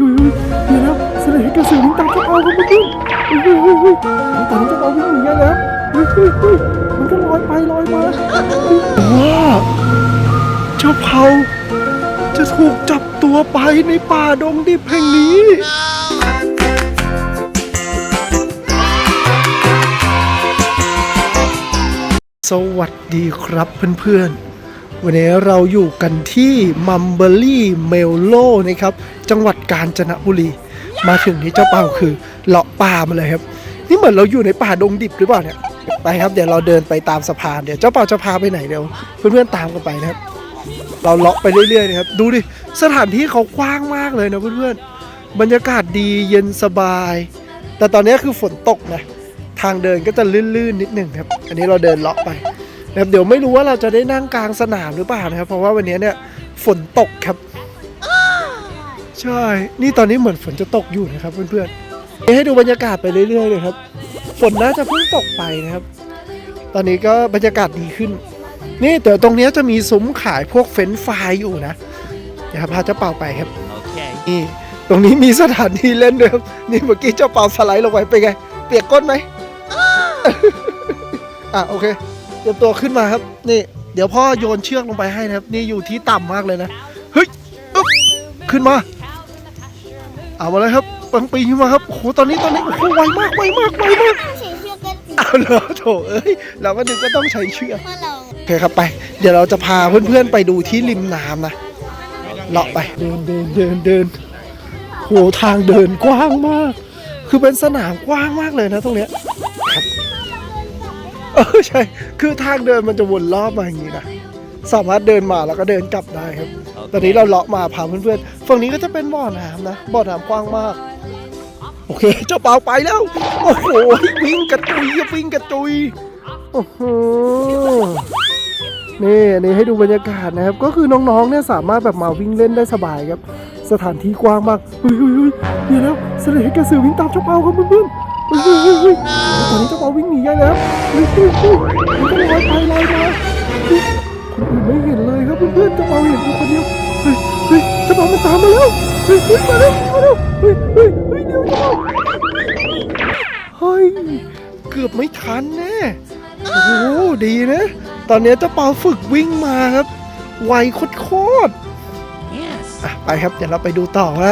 เฮ้ยเฮ้ยเดี๋ยวนะเสลดกระสือวิ่งตามเจ้าเปาครับเพื่อนเฮ้ยเฮ้ยเฮ้ยเฮ้ยเฮ้ยตอนนี้เจ้าเปาวิ่งหนีแล้วเฮ้ยเฮ้ยมันก็ลอยไปลอยมาว้าเจ้าเผาจะถูกจับตัวไปในป่าดงดิบแห่งนี้สวัสดีครับเพื่อนๆ วันนี้เราอยู่กันที่มัมเบอรี่เมลโลนะครับ จังหวัดกาญจนบุรี มาถึงที่เจ้าเป่าคือเลาะป่ามาเลยครับ นี่เหมือนเราอยู่ในป่าดงดิบหรือเปล่าเนี่ย ไปครับเดี๋ยวเราเดินไปตามสะพานเดี๋ยวเจ้าเป่าจะพาไปไหนเดี๋ยวเพื่อนๆตามกันไปนะครับ เราเลาะไปเรื่อยๆนะครับ ดูดิสถานที่เขากว้างมากเลยนะเพื่อนๆ บรรยากาศดีเย็นสบาย แต่ตอนนี้คือฝนตกนะ ทางเดินก็จะลื่นๆนิดหนึ่งครับ อันนี้เราเดินเลาะไป นะครับเดี๋ยวไม่รู้ว่าเราจะได้นั่งกลางสนามหรือเปล่านะครับ เพราะว่าวันนี้เนี่ยฝนตกครับ ใช่ นี่ตอนนี้เหมือนฝนจะตกอยู่นะครับเพื่อนๆให้ดูบรรยากาศไปเรื่อยๆเลยครับ ฝนน่าจะเพิ่งตกไปนะครับ ตอนนี้ก็บรรยากาศดีขึ้น นี่แต่ตรงเนี้ยจะมีซุ้มขายพวกเฟรนช์ฟรายอยู่นะเดี๋ยวพาเจ้าเป่าไปครับ Okay. นี่ตรงนี้มีสถานที่เล่นด้วยครับนี่เมื่อกี้เจ้าเปาสไลด์ลงไปเป็นไง เปียกก้นไหมอะโอเค เตรียมตัวขึ้นมาครับ นี่ เดี๋ยวพ่อโยนเชือกลงไปให้นะครับ นี่อยู่ที่ต่ำมากเลยนะ เฮ้ยอึ๊บขึ้นมา เอามาเลยครับปังปีขึ้นมาครับ โอ้โห ตอนนี้ตอนนี้ โอ้โห ไวมาก ไวมาก ไวมากใช้เชือกกันเอาเหรอโถเอ้ย เราก็นึกว่าต้องใช้เชือกเมื่อเราโอเคครับไป เดี๋ยวเราจะพาเพื่อนๆไปดูที่ริมน้ำนะเลาะไปเดินเดินเดินเดินโหทางเดินกว้างมาก คือเป็นสนามกว้างมากเลยนะตรงเนี้ยครับ ออใช่ คือทางเดินมันจะวนรอบมาอย่างนี้นะ สามารถเดินมาแล้วก็เดินกลับได้ครับ ตอนนี้เราเลาะมาพาเพื่อนๆ ฝั่งนี้ก็จะเป็นบ่อน้ำนะ บ่อน้ำกว้างมาก โอเค เจ้าเปล่าไปแล้ว โอ้โห วิ่งกระจุยวิ่งกระจุย โอ้โห นี่อันนี้ให้ดูบรรยากาศนะครับ ก็คือน้องๆ เนี่ยสามารถแบบมาวิ่งเล่นได้สบายครับ สถานที่กว้างมากเฮ้ยเฮ้ยเฮ้ยเดี๋ยวแล้วเสลดกระสือวิ่งตามเจ้าเปาครับเพื่อนๆ เฮ้ยเฮ้ยเฮ้ยตอนนี้เจ้าเปาวิ่งหนีใหญ่แล้วเฮ้ยเฮ้ยเฮ้ยมันก็ลอยไปลอยมาเฮ้ยคนอื่นไม่เห็นเลยครับเพื่อนๆเจ้าเปาเห็นอยู่คนเดียวเฮ้ยเฮ้ยเจ้าเปามันตามมาแล้วเฮ้ยเฮ้ยมาแล้วมาแล้วเฮ้ยเฮ้ยเฮ้ยเดี๋ยวเจ้าเปาเฮ้ยเกือบไม่ทันแน่โอ้โหดีนะ ตอนนี้เจ้าเปาฝึกวิ่งมาครับ ไวโคตรๆอะไปครับเดี๋ยวเราไปดูต่อว่า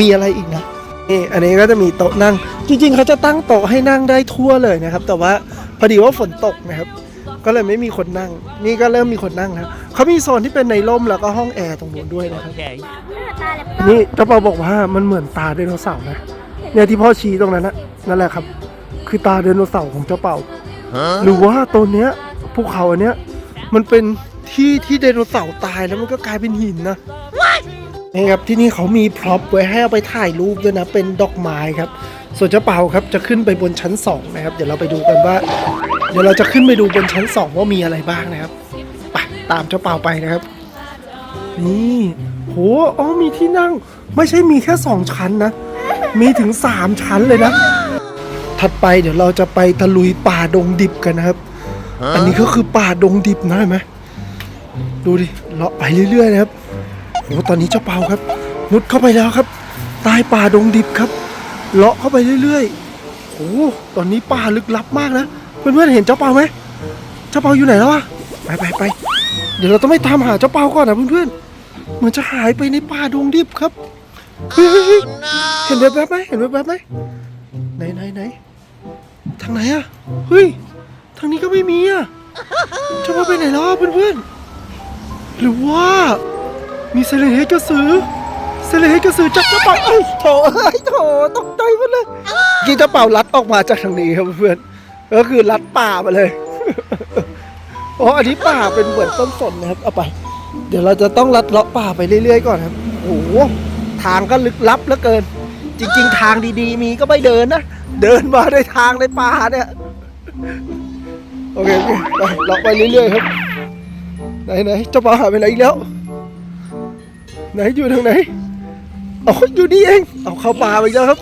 มีอะไรอีกนะ นี่อันนี้ก็จะมีโต๊ะนั่ง จริง ๆ เขาจะตั้งโต๊ะให้นั่งได้ทั่วเลยนะครับ แต่ว่าพอดีว่าฝนตกนะครับ ก็เลยไม่มีคนนั่ง นี่ก็เริ่มมีคนนั่งแล้วเขามีโซนที่เป็นในร่มแล้วก็ห้องแอร์ตรงนู้นด้วยนะครับ Okay. หน้าตาแล้วนี่เจ้าเปาบอกว่ามันเหมือนตาไดโนเสาร์นะเนี่ยที่พ่อชี้ตรงนั้นนะนั่นแหละครับ คือตาไดโนเสาร์ของเจ้าเป่า Huh? หรือว่าตัวเนี้ยภูเขาอันเนี้ยมันเป็นที่ที่ไดโนเสาร์ตายแล้วมันก็กลายเป็นหินนะ นี่ครับที่นี่เขามีพร็อพไว้ให้เอาไปถ่ายรูปด้วยนะเป็นดอกไม้ครับ ส่วนเจ้าเปาครับจะขึ้นไปบนชั้นสองนะครับ เดี๋ยวเราไปดูกันว่า เดี๋ยวเราจะขึ้นไปดูบนชั้นสองว่ามีอะไรบ้างนะครับไปตามเจ้าเปาไปนะครับ นี่โหอ๋อมีที่นั่ง ไม่ใช่มีแค่สองชั้นนะมีถึงสามชั้นเลยนะ ถัดไปเดี๋ยวเราจะไปตะลุยป่าดงดิบกันนะครับ อันนี้ก็คือป่าดงดิบนะเห็นไหมดูดิเลาะไปเรื่อยๆนะครับ โอ้ตอนนี้เจ้าเปาครับ มุดเข้าไปแล้วครับ ใต้ป่าดงดิบครับ เลาะเข้าไปเรื่อยๆโอ้ตอนนี้ป่าลึกลับมากนะเพื่อนๆเห็นเจ้าเปาไหมเจ้าเปาอยู่ไหนแล้วอะไปไปไปเดี๋ยวเราต้องไปตามหาเจ้าเปาก่อนนะเพื่อนๆเหมือนจะหายไปในป่าดงดิบครับเฮ้ยเฮ้ยเฮ้ยเห็นแบบๆไหมเห็นแบบๆไหมไหนไหนไหนทางไหนอะเฮ้ยทางนี้ก็ไม่มีอะจะมาไปไหนแล้วเพื่อนๆหรือว่า มีเซเลเฮดกระสือเซเลเฮดกระสือจับกระเป๋าเอ้ยโถเอ้ยโถตกใจหมดเลยกีกระเป๋ารัดออกมาจากทางนี้ครับเพื่อนๆก็คือรัดป่ามาเลยอ๋ออันนี้ป่าเป็นเหมือนต้นสนนะครับเอาไป เดี๋ยวเราจะต้องลัดเลาะป่าไปเรื่อยๆก่อนครับโอ้โหทางก็ลึกลับเหลือเกิน จริง ๆ ทางดีๆ มีก็ไม่เดินนะเดินมาในทางในป่าเนี่ยโอเคโอเคไปเลาะไปเรื่อยๆครับไหนไหนเจ้าป่าหายไปไหนอีกแล้ว ไหนอยู่ทางไหนอ๋ออยู่นี่เอง เอาเข้าป่าไปอีกแล้วครับ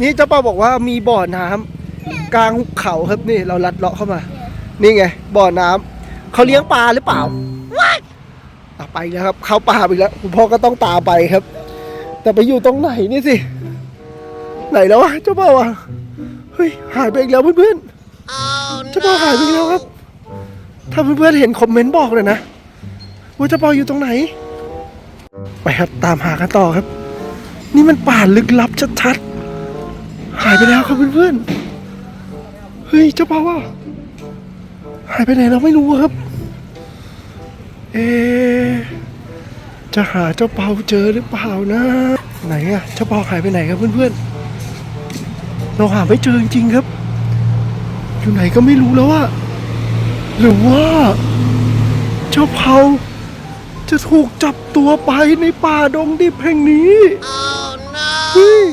นี่เจ้าป่าบอกว่ามีบ่อน้ำกลางหุบเขาครับนี่เราลัดเลาะเข้ามา นี่ไงบ่อน้ำเขาเลี้ยงปลาหรือเปล่าอะไปแล้วครับ เข้าป่าไปแล้วคุณพ่อก็ต้องตามไปครับ แต่ไปอยู่ตรงไหนนี่สิ ไหนแล้ววะเจ้าเปาอะเฮ้ยหายไปอีกแล้วเพื่อนๆเจ้าเปาหายไปอีกแล้วครับ ถ้าเพื่อนๆเห็นคอมเมนต์บอกเลยนะว่าเจ้าเปาอยู่ตรงไหน ไปครับตามหากันต่อครับ นี่มันป่าลึกลับชัดๆหายไปแล้วครับเพื่อนๆเฮ้ยเจ้าเปาอะหายไปไหนเราไม่รู้ครับ เอจะหาเจ้าเปาเจอหรือเปล่านะ ไหนอะเจ้าเปาหายไปไหนครับเพื่อนๆเราหาไม่เจอจริงๆครับ อยู่ไหนก็ไม่รู้แล้วอะหรือว่า เจ้าเปา จะถูกจับตัวไปในป่าดงดิบแห่งนี้เฮ้ย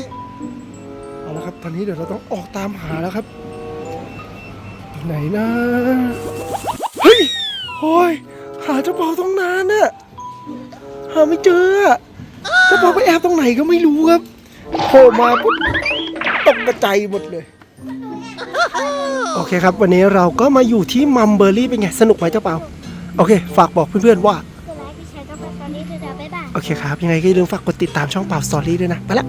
เอาละครับ ตอนนี้เดี๋ยวเราต้องออกตามหาแล้วครับอยู่ไหนนะเฮ้ยโอ้ยหาเจ้าเปาต้องนานน่ะหาไม่เจออะเจ้าเปาไปแอบตรงไหนก็ไม่รู้ครับโผล่มาปุ๊บตกกระจายหมดเลยโอเคครับ วันนี้เราก็มาอยู่ที่มัมเบอร์รี่เป็นไง สนุกไหมเจ้าเปาโอเค ฝากบอกเพื่อนๆว่า โอเคครับ ยังไงก็อย่าลืมฝากกดติดตามช่องเป่าสตอรี่ด้วยนะ ไปละ